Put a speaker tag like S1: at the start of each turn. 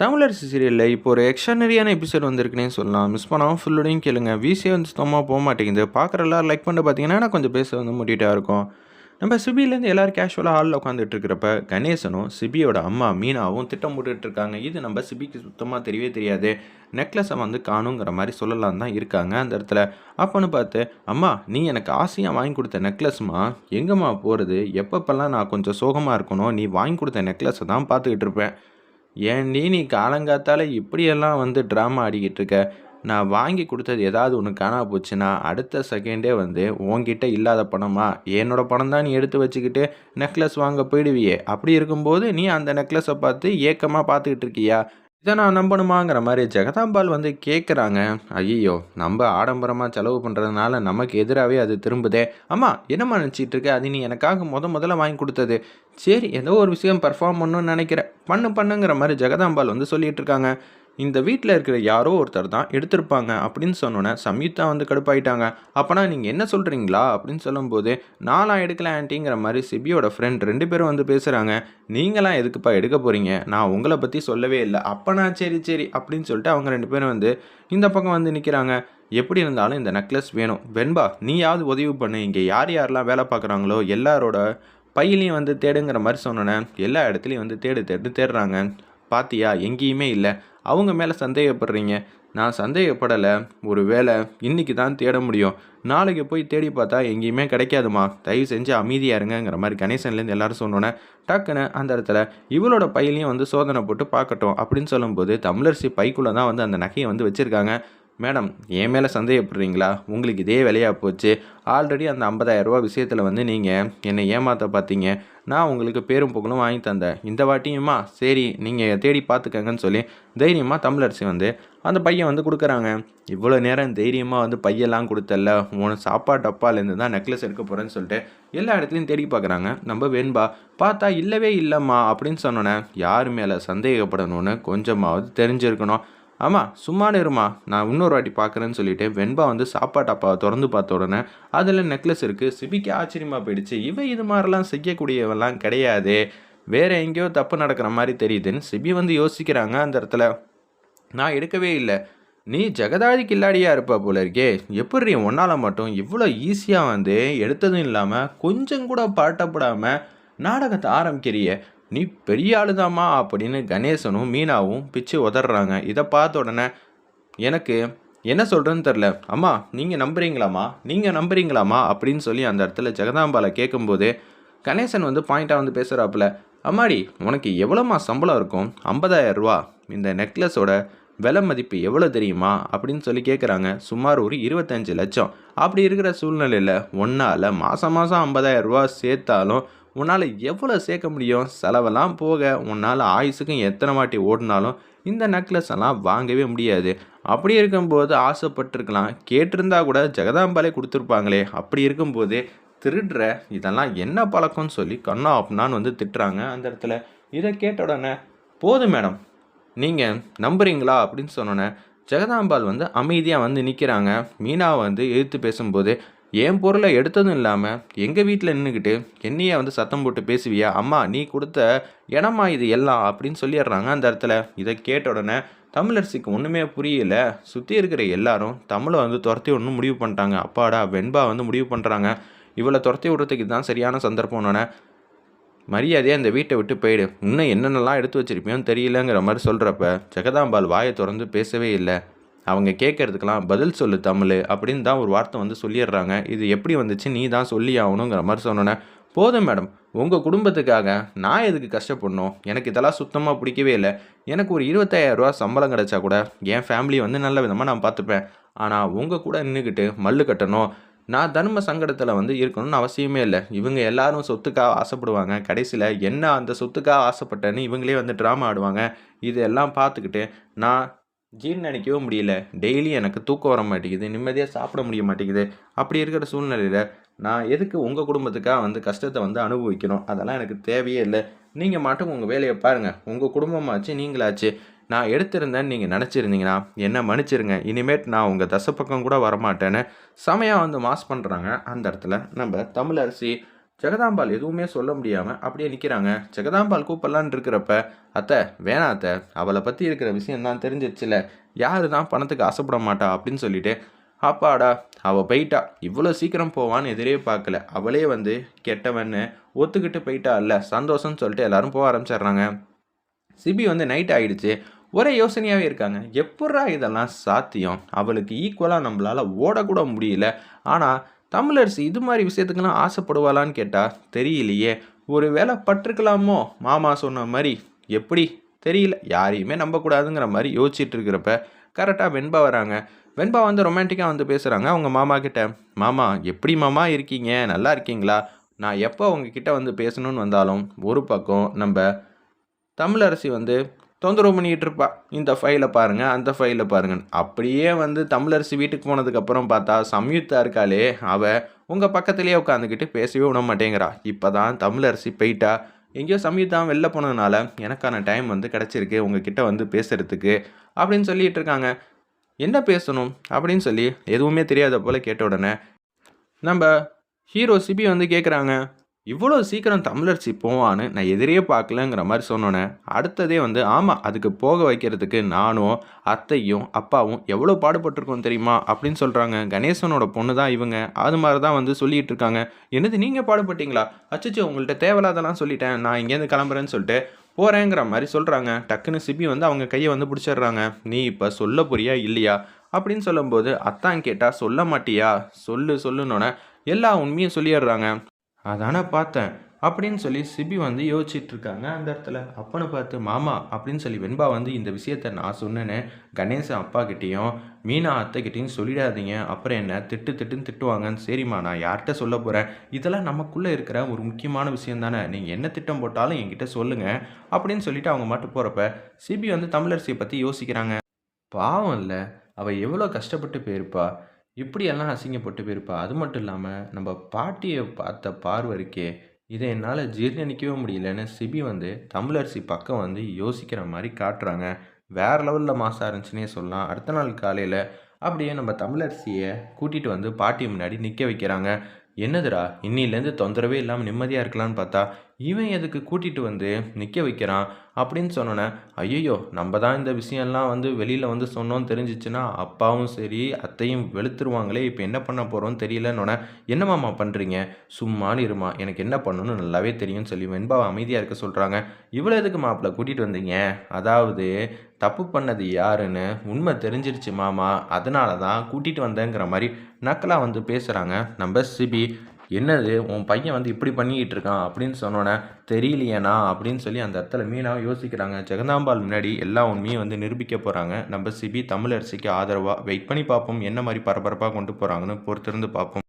S1: தமிழரசி சீரியலில் இப்போ ஒரு எக்ஸ்ட்ரானரியான எபிசோட் வந்திருக்குன்னே சொல்லலாம். மிஸ் பண்ணாமல் ஃபுல்லோடையும் கேளுங்க. வீசியே வந்து சுத்தமாக போக மாட்டேங்குது. பார்க்குற எல்லாரும் லைக் பண்ண பார்த்தீங்கன்னா கொஞ்சம் பேச வந்து முட்டிகிட்டா இருக்கும். நம்ம சிபிலேருந்து எல்லோரும் கேஷுவலாக ஹாலில் உட்காந்துட்டு இருக்கிறப்ப கணேசனும் சிபியோட அம்மா மீனாவும் திட்டம் போட்டுட்டு இருக்காங்க. இது நம்ம சிபிக்கு சுத்தமாக தெரியவே தெரியாது. நெக்லஸை வந்து காணுங்கிற மாதிரி சொல்லலாம் தான் இருக்காங்க அந்த இடத்துல. அப்போன்னு பார்த்து அம்மா நீ எனக்கு ஆசையாக வாங்கி கொடுத்த நெக்லஸ்மா எங்கம்மா போகிறது எப்பப்பெல்லாம் நான் கொஞ்சம் சோகமாக இருக்கணும் நீ வாங்கி கொடுத்த நெக்லஸை தான் பார்த்துக்கிட்டு இருப்பேன். ஏன்டி நீ காலங்காத்தால் இப்படியெல்லாம் வந்து ட்ராமா ஆடிக்கிட்டு இருக்க? நான் வாங்கி கொடுத்தது ஏதாவது ஒன்று காணா போச்சுன்னா அடுத்த செகண்டே வந்து உங்ககிட்ட இல்லாத பணமா? என்னோட பணம் தான் நீ எடுத்து வச்சுக்கிட்டு நெக்லஸ் வாங்க போயிடுவியே. அப்படி இருக்கும்போது நீ அந்த நெக்லஸை பார்த்து ஏக்கமாக பார்த்துக்கிட்டு இருக்கியா? இதை நான் நம்பணுமாங்கிற மாதிரி ஜெகதாம்பால் வந்து கேட்குறாங்க ஐயோ நம்ம ஆடம்பரமாக செலவு பண்ணுறதுனால நமக்கு எதிராகவே அது திரும்புதே. அம்மா என்னம்மா நினச்சிட்டு இருக்க? அது நீ எனக்காக முத முதல்ல வாங்கி கொடுத்தது. சரி ஏதோ ஒரு விஷயம் பெர்ஃபார்ம் பண்ணணும்னு நினைக்கிறேன். பண்ணு பண்ணுங்கிற மாதிரி ஜெகதாம்பால் வந்து சொல்லிகிட்டு இருக்காங்க. இந்த வீட்டில் இருக்கிற யாரோ ஒருத்தர் தான் எடுத்திருப்பாங்க அப்படின்னு சொன்னோன்னே சம்யுக்தா வந்து கடுப்பாயிட்டாங்க. அப்போனா நீங்கள் என்ன சொல்கிறீங்களா அப்படின்னு சொல்லும்போது நான்லாம் எடுக்கல ஆன்ட்டிங்கிற மாதிரி சிபியோட ஃப்ரெண்ட் ரெண்டு பேரும் வந்து பேசுகிறாங்க நீங்களாம் எதுக்குப்பா எடுக்க போகிறீங்க நான் உங்களை பற்றி சொல்லவே இல்லை. அப்போனா சரி சரி அப்படின்னு சொல்லிட்டு அவங்க ரெண்டு பேரும் வந்து இந்த பக்கம் வந்து நிற்கிறாங்க எப்படி இருந்தாலும் இந்த நெக்லஸ் வேணும். வெண்பா நீயாவது உதவி பண்ணு. இங்கே யார் யாரெல்லாம் வேலை பார்க்குறாங்களோ எல்லாரோட பையிலையும் வந்து தேடுங்கிற மாதிரி சொன்னோன்னே எல்லா இடத்துலையும் வந்து தேடு தேடு தேடுறாங்க. பாத்தியா? எங்கேயுமே இல்லை. அவங்க மேலே சந்தேகப்படுறீங்க. நான் சந்தேகப்படலை. ஒரு வேளை இன்னைக்கு தான் தேட முடியும். நாளைக்கு போய் தேடி பார்த்தா எங்கேயுமே கிடைக்காதுமா. தயவு செஞ்சு அமைதியாக இருங்கிற மாதிரி கணேசன்லேருந்து எல்லாரும் சொன்னோன்னே டக்குன்னு அந்த இடத்துல இவளோட பையிலையும் வந்து சோதனை போட்டு பார்க்கட்டும் அப்படின்னு சொல்லும்போது தமிழரசி பைக்குள்ளே தான் வந்து அந்த நகையை வந்து வச்சுருக்காங்க. மேடம் என் மேலே சந்தேகப்படுறீங்களா? உங்களுக்கு இதே விலையாக போச்சு. ஆல்ரெடி அந்த ஐம்பதாயிரரூபா விஷயத்தில் வந்து நீங்கள் என்னை ஏமாற்ற பார்த்தீங்க நான் உங்களுக்கு பேரும் புகழும் வாங்கி தந்தேன். இந்த வாட்டியுமா? சரி நீங்கள் தேடி பார்த்துக்கங்கன்னு சொல்லி தைரியமாக தமிழரசி வந்து அந்த பையன் வந்து கொடுக்குறாங்க. இவ்வளோ நேரம் தைரியமாக வந்து பையெல்லாம் கொடுத்தல உன் சாப்பாடு டப்பாலேருந்து தான் நெக்லஸ் எடுக்க போகிறேன்னு சொல்லிட்டு எல்லா இடத்துலையும் தேடி பார்க்குறாங்க. நம்ம வேண்பா பார்த்தா இல்லவே இல்லைம்மா அப்படின்னு சொன்னோன்னே யார் மேலே சந்தேகப்படணும்னு கொஞ்சமாவது தெரிஞ்சிருக்கணும். ஆமாம் சும்மா இருமா. நான் இன்னொரு வாட்டி பார்க்குறேன்னு சொல்லிட்டு வெண்பா வந்து சாப்பாட்டு அப்பாவை திறந்து பார்த்த உடனே அதில் நெக்லஸ் இருக்குது சிபிக்கு ஆச்சரியமாக போயிடுச்சு. இவன் இது மாதிரிலாம் செய்யக்கூடியவெல்லாம் கிடையாது. வேற எங்கேயோ தப்பு நடக்கிற மாதிரி தெரியுதுன்னு சிபி வந்து யோசிக்கிறாங்க அந்த இடத்துல. நான் எடுக்கவே இல்லை. நீ ஜெகதாதி கில்லாடியாக இருப்ப போல இருக்கே. எப்படி ஒன்னால் மட்டும் இவ்வளோ ஈஸியாக வந்து எடுத்ததும் இல்லாமல் கொஞ்சம் கூட பாட்டப்படாமல் நாடகத்தை ஆரம்பிக்கிறிய? நீ பெரிய ஆளுதாம்மா அப்படின்னு கணேசனும் மீனாவும் பிச்சு உதறாங்க இதை பார்த்த உடனே எனக்கு என்ன சொல்கிறேன்னு தெரில அம்மா நீங்கள் நம்புறீங்களாம்மா? நீங்கள் நம்புறீங்களாம்மா? அப்படின்னு சொல்லி அந்த இடத்துல ஜெகதாம்பாலை கேட்கும்போது கணேசன் வந்து பாயிண்ட்டாக வந்து பேசுகிறாப்புல அம்மாடி உனக்கு எவ்வளோம்மா சம்பளம் இருக்கும்? 50000 ரூபா. இந்த நெக்லஸோட விலை மதிப்பு எவ்வளோ தெரியுமா? அப்படின்னு சொல்லி கேட்குறாங்க சுமார் ஒரு இருபத்தஞ்சு லட்சம். அப்படி இருக்கிற சூழ்நிலையில் ஒன்றால் மாதம் மாதம் 50000 ரூபா சேர்த்தாலும் உன்னால் எவ்வளோ சேர்க்க முடியும்? செலவெல்லாம் போக உன்னால் ஆயுசுக்கும் எத்தனை வாட்டி ஓடினாலும் இந்த நெக்லஸ் எல்லாம் வாங்கவே முடியாது. அப்படி இருக்கும்போது ஆசைப்பட்டிருக்கலாம். கேட்டிருந்தா கூட ஜெகதாம்பாலே கொடுத்துருப்பாங்களே. அப்படி இருக்கும்போது திருடுற இதெல்லாம் என்ன பழக்கம்னு சொல்லி கண்ணா அப்படின்னான்னு வந்து திட்டுறாங்க அந்த இடத்துல. இதை கேட்ட உடனே போதும் மேடம். நீங்கள் நம்புறீங்களா? அப்படின்னு சொன்னோன்னே ஜெகதாம்பாள் வந்து அமைதியாக வந்து நிற்கிறாங்க மீனா வந்து எதிர்த்து பேசும்போது என் பொருளை எடுத்ததும் இல்லாமல் எங்கள் வீட்டில் நின்றுக்கிட்டு என்னையே வந்து சத்தம் போட்டு பேசுவியா? அம்மா நீ கொடுத்த இடமா இது எல்லாம் அப்படின்னு சொல்லிடுறாங்க அந்த இடத்துல. இதை கேட்ட உடனே தமிழரசிக்கு ஒன்றுமே புரியல. சுற்றி இருக்கிற எல்லாரும் தமிழை வந்து துரத்தி ஒன்று முடிவு பண்ணிட்டாங்க. அப்பாடா வெண்பா வந்து முடிவு பண்ணுறாங்க இவளை துரத்தி விடுறதுக்கு தான் சரியான சந்தர்ப்பம்னோடனே மரியாதையாக இந்த வீட்டை விட்டு போயிடு. இன்னும் என்னென்னலாம் எடுத்து வச்சிருப்பியோன்னு தெரியலங்கிற மாதிரி சொல்கிறப்ப ஜெகதாம்பால் வாயை திறந்து பேசவே இல்லை. அவங்க கேட்கறதுக்கெல்லாம் பதில் சொல்லு தமிழ் அப்படின்னு தான் ஒரு வார்த்தை வந்து சொல்லிடுறாங்க. இது எப்படி வந்துச்சு? நீ தான் சொல்லி ஆகணுங்கிற மாதிரி சொன்னோன்னே போதும் மேடம். உங்கள் குடும்பத்துக்காக நான் எதுக்கு கஷ்டப்படணும்? எனக்கு இதெல்லாம் சுத்தமாக பிடிக்கவே இல்லை. எனக்கு ஒரு இருபத்தாயிரரூவா சம்பளம் கிடைச்சா கூட என் ஃபேமிலியை வந்து நல்ல விதமாக நான் பார்த்துப்பேன். ஆனால் உங்கள் கூட நின்றுக்கிட்டு மல்லு கட்டணும். நான் தர்ம சங்கடத்தில் வந்து இருக்கணும்னு அவசியமே இல்லை. இவங்க எல்லாரும் சொத்துக்காக ஆசைப்படுவாங்க. கடைசியில் என்ன அந்த சொத்துக்காக ஆசைப்பட்டேன்னு இவங்களே வந்து ட்ராமா ஆடுவாங்க. இதெல்லாம் பார்த்துக்கிட்டு நான் ஜீர்ணிக்கவே முடியல. டெய்லி எனக்கு தூக்கம் வர மாட்டேங்குது. நிம்மதியாக சாப்பிட முடிய மாட்டேங்குது. அப்படி இருக்கிற சூழ்நிலையில் நான் எதுக்கு உங்கள் குடும்பத்துக்காக வந்து கஷ்டத்தை வந்து அனுபவிக்கணும்? அதெல்லாம் எனக்கு தேவையே இல்லை. நீங்கள் மட்டும் உங்கள் வேலையை பாருங்கள் உங்கள் குடும்பமாச்சு நீங்களாச்சு. நான் எடுத்திருந்தேன்னு நீங்கள் நினச்சிருந்தீங்கன்னா என்ன மன்னிச்சிருங்க. இனிமேட் நான் உங்கள் தசை பக்கம் கூட வரமாட்டேன்னு செமையாக வந்து மாஸ் பண்ணுறாங்க அந்த இடத்துல நம்ம தமிழரசி ஜெகதாம்பால் எதுவுமே சொல்ல முடியாமல் அப்படியே நிற்கிறாங்க ஜெகதாம்பால் கூப்பிடலான்னு இருக்கிறப்ப அத்தை வேணா அத்தை. அவளை பற்றி இருக்கிற விஷயம் தான் தெரிஞ்சிச்சுல யாரு தான் பணத்துக்கு ஆசைப்பட மாட்டா? அப்படின்னு சொல்லிட்டு அப்பாடா அவள் போயிட்டா. இவ்வளோ சீக்கிரம் போவான்னு எதிரே பார்க்கல. அவளே வந்து கெட்டவன்னு ஒத்துக்கிட்டு போயிட்டா இல்லை சந்தோஷம்னு சொல்லிட்டு எல்லாரும் போக ஆரம்பிச்சிடுறாங்க. சிபி வந்து நைட் ஆகிடுச்சு ஒரே யோசனையாகவே இருக்காங்க. எப்பட்றா இதெல்லாம் சாத்தியம்? அவளுக்கு ஈக்குவலாக நம்மளால் ஓடக்கூட முடியல. ஆனால் தமிழரசி இது மாதிரி விஷயத்துக்கெல்லாம் ஆசைப்படுவாளான்னு கேட்டால் தெரியலையே. ஒரு வேலை பட்டிருக்கலாமோ? மாமா சொன்ன மாதிரி எப்படி? தெரியல. யாரையுமே நம்பக்கூடாதுங்கிற மாதிரி யோசிச்சுட்டு இருக்கிறப்ப கரெக்டாக வெண்பா வராங்க. வெண்பா வந்து ரொமான்டிக்காக வந்து பேசுகிறாங்க அவங்க மாமா கிட்ட மாமா எப்படி மாமா இருக்கீங்க? நல்லா இருக்கீங்களா? நான் எப்போ உங்ககிட்ட வந்து பேசணும்னு வந்தாலும் ஒரு பக்கம் நம்ம தமிழரசி வந்து தொந்தரவு பண்ணிக்கிட்டு இருப்பா. இந்த ஃபைலை பாருங்கள் அந்த ஃபைலை பாருங்கள் அப்படியே வந்து தமிழரசி வீட்டுக்கு போனதுக்கப்புறம் பார்த்தா சம்யுக்தா இருக்காளே அவள் உங்கள் பக்கத்துலேயே உட்காந்துக்கிட்டு பேசவே விட மாட்டேங்கிறா. இப்போ தான் தமிழரசி போயிட்டா. எங்கேயோ சம்யுக்தா வெளில போனதுனால எனக்கான டைம் வந்து கிடச்சிருக்கு உங்ககிட்ட வந்து பேசுகிறதுக்கு அப்படின்னு சொல்லிகிட்டு இருக்காங்க. என்ன பேசணும் அப்படின்னு சொல்லி எதுவுமே தெரியாத போல் கேட்ட உடனே நம்ம ஹீரோ சிபி வந்து கேட்குறாங்க இவ்வளோ சீக்கிரம் தமிழர்ச்சி போவான்னு நான் எதிரே பார்க்கலங்கிற மாதிரி சொன்னோன்னே அடுத்ததே வந்து ஆமாம் அதுக்கு போக வைக்கிறதுக்கு நானும் அத்தையும் அப்பாவும் எவ்வளோ பாடுபட்டிருக்கோம் தெரியுமா? அப்படின்னு சொல்கிறாங்க கணேசனோட பொண்ணு தான் இவங்க. அது மாதிரி தான் வந்து சொல்லிட்டு இருக்காங்க. என்னது நீங்கள் பாடுபட்டீங்களா? அச்சச்சோ உங்கள்கிட்ட தேவையில்லாதெல்லாம் சொல்லிட்டேன். நான் இங்கேருந்து கிளம்புறேன்னு சொல்லிட்டு போகிறேங்கிற மாதிரி சொல்கிறாங்க டக்குன்னு சிபி வந்து அவங்க கையை வந்து பிடிச்சிடுறாங்க. நீ இப்போ சொல்ல போறியா இல்லையா? அப்படின்னு சொல்லும்போது அத்தான் கேட்டால் சொல்ல மாட்டியா? சொல்லு சொல்லுன்னொன்னே எல்லா உண்மையும் சொல்லிடுறாங்க. அதானே பார்த்தேன் அப்படின்னு சொல்லி சிபி வந்து யோசிச்சுட்டு இருக்காங்க அந்த இடத்துல. அப்பனை பார்த்து மாமா அப்படின்னு சொல்லி வெண்பா வந்து இந்த விஷயத்த நான் சொன்னேன்னு கணேசன் அப்பா கிட்டேயும் மீனா அத்தைக்கிட்டேயும் சொல்லிடாதீங்க அப்புறம் என்ன திட்டு திட்டுன்னு திட்டுவாங்கன்னு சரிம்மா நான் யார்கிட்ட சொல்ல போகிறேன் இதெல்லாம் நமக்குள்ளே இருக்கிற ஒரு முக்கியமான விஷயம் தானே நீங்கள் என்ன திட்டம் போட்டாலும் என்கிட்ட சொல்லுங்கள் அப்படின்னு சொல்லிட்டு அவங்க மட்டும் போகிறப்ப சிபி வந்து தமிழரசியை பற்றி யோசிக்கிறாங்க. பாவம் இல்லை அவள் எவ்வளோ கஷ்டப்பட்டு போயிருப்பா இப்படியெல்லாம் அசிங்கப்பட்டு போயிருப்பா. அது மட்டும் இல்லாமல் நம்ம பாட்டியை பார்த்த பார்வை இருக்கே இதை என்னால் ஜீர்ணிக்கவே முடியலன்னு சிபி வந்து தமிழரசி பக்கம் வந்து யோசிக்கிற மாதிரி காட்டுறாங்க. வேறு லெவலில் மாசாக இருந்துச்சுன்னே சொல்லலாம். அடுத்த நாள் காலையில் அப்படியே நம்ம தமிழரசியை கூட்டிகிட்டு வந்து பாட்டி முன்னாடி நிற்க வைக்கிறாங்க. என்னதுடா இன்னிலேருந்து தொந்தரவே இல்லாமல் நிம்மதியாக இருக்கலாம்னு பார்த்தா இவன் எதுக்கு கூட்டிகிட்டு வந்து நிற்க வைக்கிறான் அப்படின்னு சொன்னோன்னே ஐயோ நம்ம தான் இந்த விஷயம்லாம் வந்து வெளியில் வந்து சொன்னோன்னு தெரிஞ்சிச்சுன்னா அப்பாவும் சரி அத்தையும் வெளுத்துருவாங்களே இப்போ என்ன பண்ண போகிறோன்னு தெரியலன்னொன்னே என்னமாம்மா பண்ணுறீங்க சும்மானு இருமா எனக்கு என்ன பண்ணணும்னு நல்லாவே தெரியும்னு சொல்லி வெண்பாவை அமைதியாக இருக்க சொல்கிறாங்க இவ்வளோ எதுக்கு மாப்பிள்ள கூட்டிகிட்டு வந்தீங்க? அதாவது தப்பு பண்ணது யாருன்னு உண்மை தெரிஞ்சிருச்சு மாமா. அதனால தான் கூட்டிகிட்டு வந்தேங்கிற மாதிரி நக்கலாக வந்து பேசுகிறாங்க நம்ம சிபி என்னது உன் பையன் வந்து இப்படி பண்ணிக்கிட்டு இருக்கான்? அப்படின்னு சொன்னோன்னே தெரியலையேண்ணா அப்படின்னு சொல்லி அந்த இடத்துல மீனாக யோசிக்கிறாங்க. ஜெகதாம்பாள் முன்னாடி எல்லா உண்மையும் வந்து நிரூபிக்க போகிறாங்க நம்ம சிபி தமிழரசிக்கு ஆதரவாக வெயிட் பண்ணி பார்ப்போம் என்ன மாதிரி பரபரப்பாக கொண்டு போகிறாங்கன்னு பொறுத்திருந்து பார்ப்போம்.